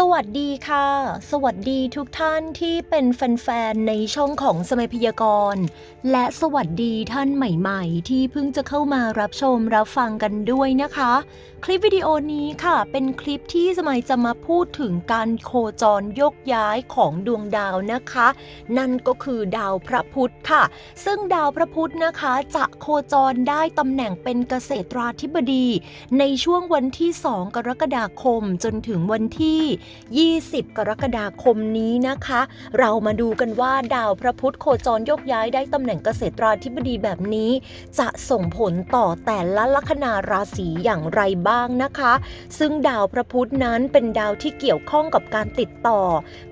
สวัสดีค่ะ สวัสดีทุกท่านที่เป็นแฟนๆ ในช่องของสมัยพยากรณ์ และสวัสดีท่านใหม่ๆ ที่เพิ่งจะเข้ามารับชมรับฟังกันด้วยนะคะ คลิปวิดีโอนี้ค่ะ เป็นคลิปที่สมัยจะมาพูดถึงการโคจรยกย้ายของดวงดาวนะคะ นั่นก็คือดาวพระพุธค่ะ ซึ่งดาวพระพุธนะคะจะโคจรได้ตำแหน่งเป็นเกษตราธิบดี ในช่วงวันที่ 2 กรกฎาคมจนถึงวันที่20 กรกฎาคมนี้นะคะ เรามาดูกันว่าดาวพระพุธโคจรยกย้ายได้ตำแหน่งเกษตราธิบดีแบบนี้ จะส่งผลต่อแต่ละลัคนาราศีอย่างไรบ้างนะคะ ซึ่งดาวพระพุธนั้นเป็นดาวที่เกี่ยวข้องกับการติดต่อ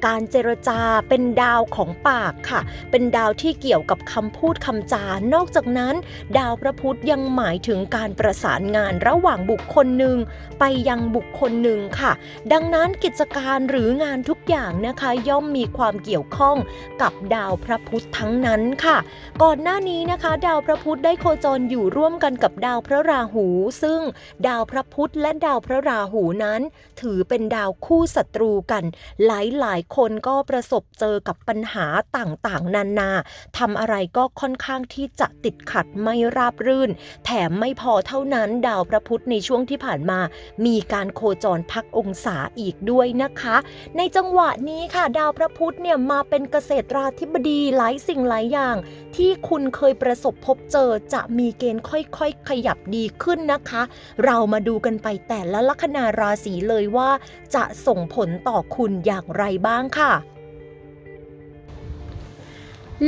การเจรจาเป็นดาวของปากค่ะ เป็นดาวที่เกี่ยวกับคำพูดคำจา นอกจากนั้น ดาวพระพุธยังหมายถึงการประสานงานระหว่างบุคคลหนึ่งไปยังบุคคลหนึ่งค่ะ ดังนั้นกิจการหรืองานทุกอย่างนะคะย่อมมีความเกี่ยวข้องกับดาวพระพุธทั้งนั้นค่ะ ก่อนหน้านี้นะคะ ดาวพระพุธได้โคจรอยู่ร่วมกันกับดาวพระราหู ซึ่งดาวพระพุธและดาวพระราหูนั้น ถือเป็นดาวคู่ศัตรูกัน หลายๆคนก็ประสบเจอกับปัญหาต่างๆ นานาทำอะไรก็ค่อนข้างที่จะติดขัดไม่ราบรื่น แถมไม่พอเท่านั้น ดาวพระพุธในช่วงที่ผ่านมา มีการโคจรพักองศาอีกด้วยนะคะ ในจังหวะนี้ค่ะดาวพระพุธเนี่ยมาเป็นเกษตราธิบดีหลายสิ่งหลายอย่าง ที่คุณเคยประสบพบเจอจะมีเกณฑ์ค่อยๆ ขยับดีขึ้นนะคะ เรามาดูกันไปแต่ละลัคนาราศีเลยว่า จะส่งผลต่อคุณอย่างไรบ้างค่ะ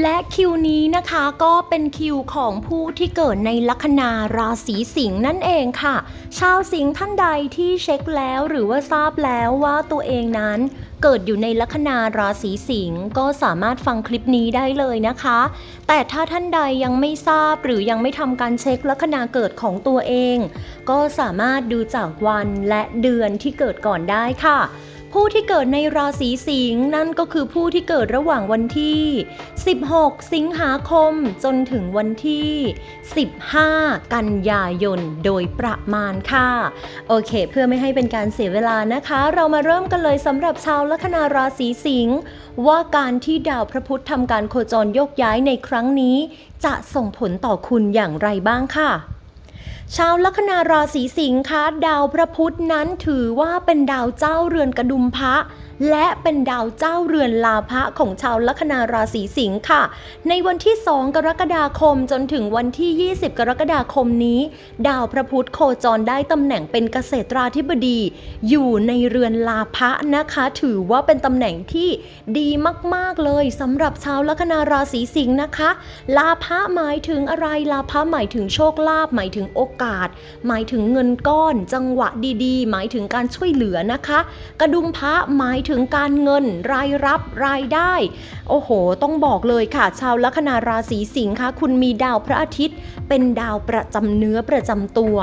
และคิวนี้นะคะก็เป็นคิวของผู้ที่เกิดในลัคนาราศีสิงห์นั่นเองค่ะ ชาวสิงห์ท่านใดที่เช็คแล้วหรือว่าทราบแล้วว่าตัวเองนั้นเกิดอยู่ในลัคนาราศีสิงห์ก็สามารถฟังคลิปนี้ได้เลยนะคะ แต่ถ้าท่านใดยังไม่ทราบหรือยังไม่ทำการเช็คลัคนาเกิดของตัวเอง ก็สามารถดูจากวันและเดือนที่เกิดก่อนได้ค่ะ ผู้ที่เกิดในราศีสิงห์นั่นก็คือผู้ที่เกิดระหว่างวันที่ 16 สิงหาคมจนถึงวันที่ 15 กันยายนโดยประมาณค่ะ โอเค เพื่อไม่ให้เป็นการเสียเวลานะคะ เรามาเริ่มกันเลยสำหรับชาวลัคนาราศีสิงห์ว่าการที่ดาวพระพุธทำการโคจรโยกย้ายในครั้งนี้ จะส่งผลต่อคุณอย่างไรบ้างค่ะ ชาวลัคนาราศีสิงค์คะดาวพระพุธนั้นถือว่าเป็นดาวเจ้าเรือนกระดุมพระ และเป็นดาวเจ้าเรือนลาภะของชาวลัคนาราศีสิงห์ค่ะ ในวันที่ 2 กรกฎาคมจนถึงวันที่ 20 กรกฎาคมนี้ ดาวพระพุธโคจรได้ตำแหน่งเป็นเกษตราธิบดี อยู่ในเรือนลาภะนะคะ ถือว่าเป็นตำแหน่งที่ดีมาก ๆ เลยสำหรับชาวลัคนาราศีสิงห์นะคะ ลาภะหมายถึงอะไรลาภะหมายถึงโชคลาภหมายถึงโอกาส หมายถึงเงินก้อน จังหวะดีๆ หมายถึงการช่วยเหลือนะคะ กระดุมพระหมายถึงการเงินรายรับรายได้ โอ้โห ต้องบอกเลยค่ะ ชาวลัคนาราศีสิงห์คะคุณมีดาวพระอาทิตย์ เป็นดาวประจำเนื้อประจำตัว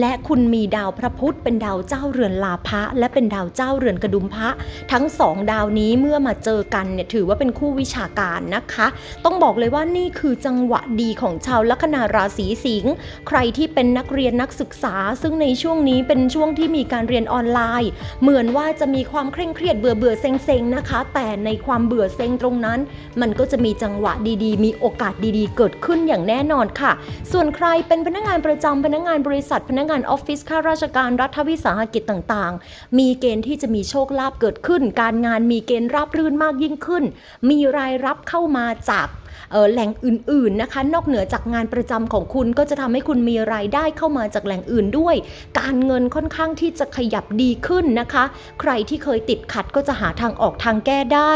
และคุณมีดาวพระพุธเป็นดาวเจ้าเรือนลาภะและเป็นดาวเจ้าเรือนกระดุมพระทั้งสองดาวนี้เมื่อมาเจอกันเนี่ยถือว่าเป็นคู่วิชาการนะคะ ต้องบอกเลยว่านี่คือจังหวะดีของชาวลัคนาราศีสิงห์ใครที่เป็นนักเรียนนักศึกษา ซึ่งในช่วงนี้เป็นช่วงที่มีการเรียนออนไลน์ เหมือนว่าจะมีความเคร่งเครียดเบื่อเบื่อๆเซ็งๆนะคะ แต่ในความเบื่อเซ็งตรงนั้น มันก็จะมีจังหวะดีๆ มีโอกาสดีๆ เกิดขึ้นอย่างแน่นอนค่ะ ส่วนใครเป็นพนักงานประจำพนักงานบริษัท พนักงานออฟฟิศข้าราชการรัฐวิสาหกิจต่างๆ มีเกณฑ์ที่จะมีโชคลาภเกิดขึ้น การงานมีเกณฑ์ราบรื่นมากยิ่งขึ้น มีรายรับเข้ามาจาก แหล่งอื่นๆนะคะ นอกเหนือจากงานประจำของคุณก็จะทำให้คุณมีรายได้เข้ามาจากแหล่งอื่นด้วย การเงินค่อนข้างที่จะขยับดีขึ้นนะคะ ใครที่เคยติดขัดก็จะหาทางออกทางแก้ได้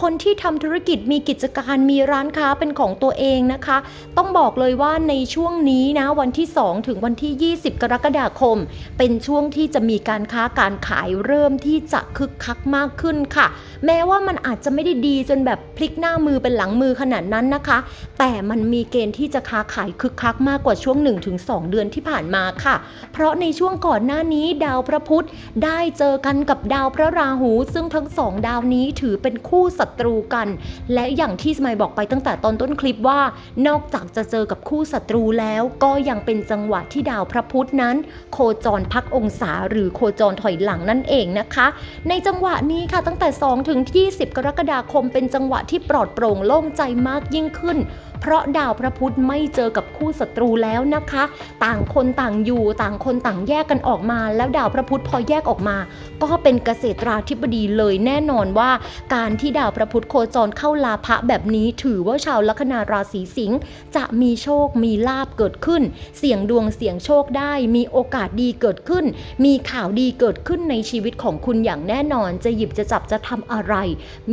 คนที่ทำธุรกิจมีกิจการมีร้านค้าเป็นของตัวเองนะคะ ต้องบอกเลยว่าในช่วงนี้นะวันที่ 2 ถึงวันที่ 20 กรกฎาคม เป็นช่วงที่จะมีการค้าการขายเริ่มที่จะคึกคักมากขึ้นค่ะ แม้ว่ามันอาจจะไม่ได้ดีจนแบบพลิกหน้ามือเป็นหลังมือขนาดนั้นนั้นนะคะ แต่มันมีเกณฑ์ที่จะค้าขายคึกคักมากกว่าช่วง 1-2 เดือนที่ผ่านมาค่ะ เพราะในช่วงก่อนหน้านี้ดาวพระพุธได้เจอกันกับดาวพระราหู ซึ่งทั้งสองดาวนี้ถือเป็นคู่ศัตรูกัน และอย่างที่สมัยบอกไปตั้งแต่ตอนต้นคลิปว่า นอกจากจะเจอกับคู่ศัตรูแล้วก็ยังเป็นจังหวะที่ดาวพระพุธนั้น โคจรพักองศาหรือโคจรถอยหลังนั่นเองนะคะ ในจังหวะนี้ค่ะตั้งแต่ 2 ถึง 20 กรกฎาคมเป็นจังหวะที่ปลอดโปร่งโล่งใจมากยิ่งขึ้นเพราะดาวพระพุธไม่เจอกับคู่ศัตรูแล้วนะคะ ต่างคนต่างอยู่ต่างคนต่างแยกกันออกมา แล้วดาวพระพุธพอแยกออกมา ก็เป็นเกษตราธิบดีเลยแน่นอนว่า การที่ดาวพระพุธโคจรเข้าลาภะแบบนี้ถือว่าชาวลัคนาราศีสิงห์จะมีโชคมีลาบเกิดขึ้น เสี่ยงดวงเสี่ยงโชคได้ มีโอกาสดีเกิดขึ้น มีข่าวดีเกิดขึ้นในชีวิตของคุณอย่างแน่นอน จะหยิบจะจับจะทำอะไร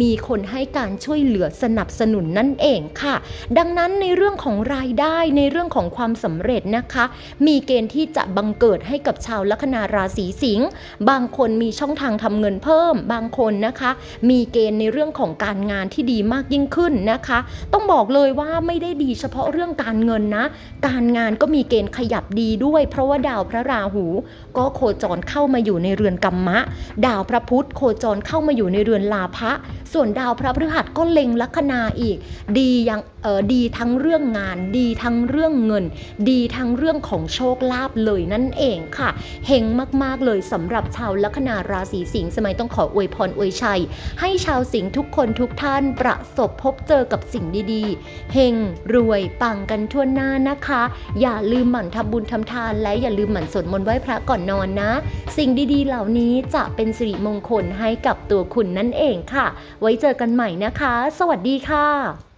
มีคนให้การช่วยเหลือสนับสนุนนั่นเองค่ะ ดังนั้นในเรื่องของรายได้ในเรื่องของความสำเร็จนะคะ มีเกณฑ์ที่จะบังเกิดให้กับชาวลัคนาราศีสิงห์บางคนมีช่องทางทำเงินเพิ่ม บางคนนะคะ มีเกณฑ์ในเรื่องของการงานที่ดีมากยิ่งขึ้นนะคะ ต้องบอกเลยว่าไม่ได้ดีเฉพาะเรื่องการเงินนะ การงานก็มีเกณฑ์ขยับดีด้วย เพราะว่าดาวพระราหู ก็โคจรเข้ามาอยู่ในเรือนกัมมะ ดาวพระพุธโคจรเข้ามาอยู่ในเรือนลาภะส่วนดาวพระพฤหัสก็เล็งลัคนาอีก ดีอยัง ออดีทั้งเรื่องงาน ดีทั้งเรื่องเงิน ดีทั้งเรื่องของโชคลาภเลยนั่นเองค่ะเฮงมากๆเลยสำหรับชาวลัคนาราศีสิงห์สมัยต้องขออวยพรอวยชัย ให้ชาวสิงห์ทุกคนทุกท่านประสบพบเจอกับสิ่งดีๆเฮงรวยปังกันทั่วหน้านะคะ อย่าลืมหมั่นทำบุญทำทาน และอย่าลืมหมั่นสวดมนต์ไหว้พระก่อนนอนนะ สิ่งดีๆ เหล่านี้จะเป็นสิริมงคลให้กับตัวคุณนั่นเองค่ะ ไว้เจอกันใหม่นะคะ สวัสดีค่ะ